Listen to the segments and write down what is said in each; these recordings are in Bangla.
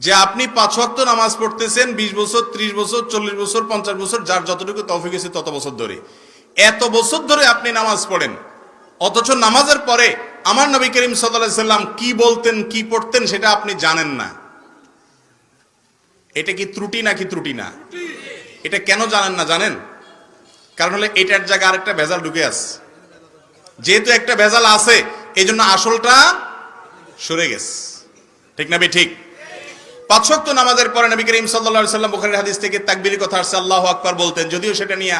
যে আপনি পাঁচ ওয়াক্ত নামাজ পড়তেছেন, বিশ বছর, ত্রিশ বছর, চল্লিশ বছর, পঞ্চাশ বছর, যার যতটুকু তৌফিক আছে তত বছর ধরে। এত বছর ধরে আপনি নামাজ পড়েন। অথচ নামাজের পরে আমার নবী করিম সাল্লাম কি বলতেন, কি পড়তেন সেটা আপনি জানেন না। এটা কি ত্রুটি নাকি ত্রুটি না? এটা কেন জানেন না জানেন? কারণ হলে এটার জায়গায় আরেকটা ভেজাল ঢুকে আছে। যেহেতু একটা ভেজাল আছে এই জন্য আসলটা সরে গেছে। ঠিক না বে ঠিক। পাঁচ ওয়াক্ত নামাজের পরে নবী করিম সাল্লাল্লাহু সাল্লাম বুখারীর হাদিস থেকে তাকবীরের কথা আসছে, আল্লাহু আকবার বলতেন। যদিও সেটা নিয়ে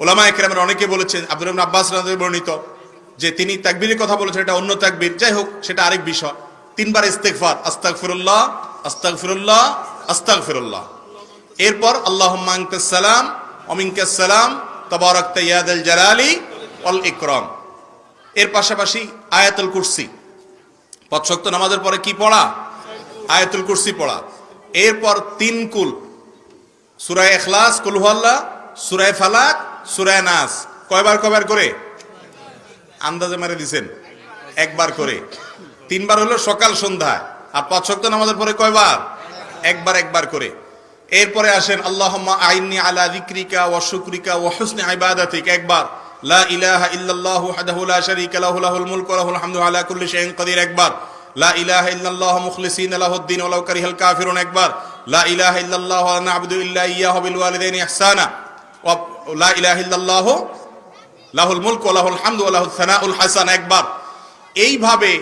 ওলামা একরামের অনেকে বলেছেন আব্দুল রহমান আব্বাস বর্ণিত যে তিনি তাকবীরের কথা বলেছেন, এটা অন্য তাকবীর। যাই হোক, সেটা আরেক বিষয়। তিনবার ইস্তেগফার, আস্তাগফিরুল্লাহ আস্তাগফিরুল্লাহ আস্তাগফিরুল্লাহ। এরপর, আল্লাহুম্মা আনতাস সালাম, ওয়া মিনকাস সালাম, তাবারাকতা ইয়া যাল জালালি অল ইকরম। এর পাশাপাশি আয়াতুল কুরসি। পাঁচ ওয়াক্ত নামাজের পরে কি পড়া? আয়াতুল কুরসি পড়া। এরপর তিন কুল। সুরায় এখলাস কুলহাল্লা সুরায় ফালাক, সুরায় নাস। কয়বার কয়বার করে? আন্দাজে মারে দিছেন। একবার করে। তিনবার হলো সকাল সন্ধ্যায় আর পাঁচ ওয়াক্ত নামাজের পরে কয়বার? একবার একবার করে। এরপরে আসেন, আল্লাহুম্মা আইন্নি আলা যিকরিকা ওয়া শুকরিকা ওয়া হুসনি ইবাদাতিক। একবার, লা ইলাহা ইল্লাল্লাহু ওয়াহদাহু লা শারীকা লাহু, লাহুল মুলকু ওয়া লাহুল হামদু আলা কুল্লি শাইইন কাদির। একবার লা ইলাহা কারিহাল কাফিরুন একবার। লা ইলাহা ইল্লা ইয়্যাহু বিল ওয়ালিদাইনি ইহসানা। ওয়া লা ইলাহা লাহুল মুলক ওয়া লাহুল হামদু ওয়া লাহুস সানাউল হাসান একবার। এইভাবে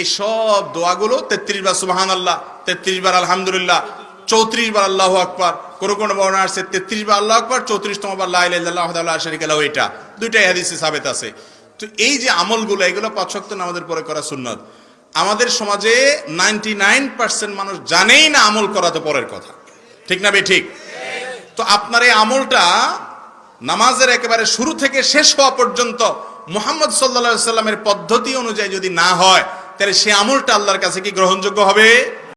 এই সব দোয়াগুলো তেত্রিশ বার সুবাহান আল্লাহ তেত্রিশ বার আলহামদুলিল্লাহ, চৌত্রিশ বার আল্লাহ আকবার কোন কোন বর্ণনা আসছে তেত্রিশ বার আল্লাহ আকবার, চৌত্রিশতম বার লাহ শরিক আল্লাহ এটা দুইটাই হাদিসে সাবেত আছে। তো এই যে আমলগুলো, এগুলো পাঁচ নামাজের পরে করা সুন্নত। আমাদের সমাজে নাইনটি নাইন পার্সেন্ট মানুষ জানেই না আমল করা তো পরের কথা। ঠিক না বে ঠিক? তো আপনার এই আমলটা নামাজের একেবারে শুরু থেকে শেষ হওয়া পর্যন্ত মোহাম্মদ সাল্লা সাল্লামের পদ্ধতি অনুযায়ী যদি না হয়, তাহলে সে আমলটা আল্লাহর কাছে কি গ্রহণযোগ্য হবে?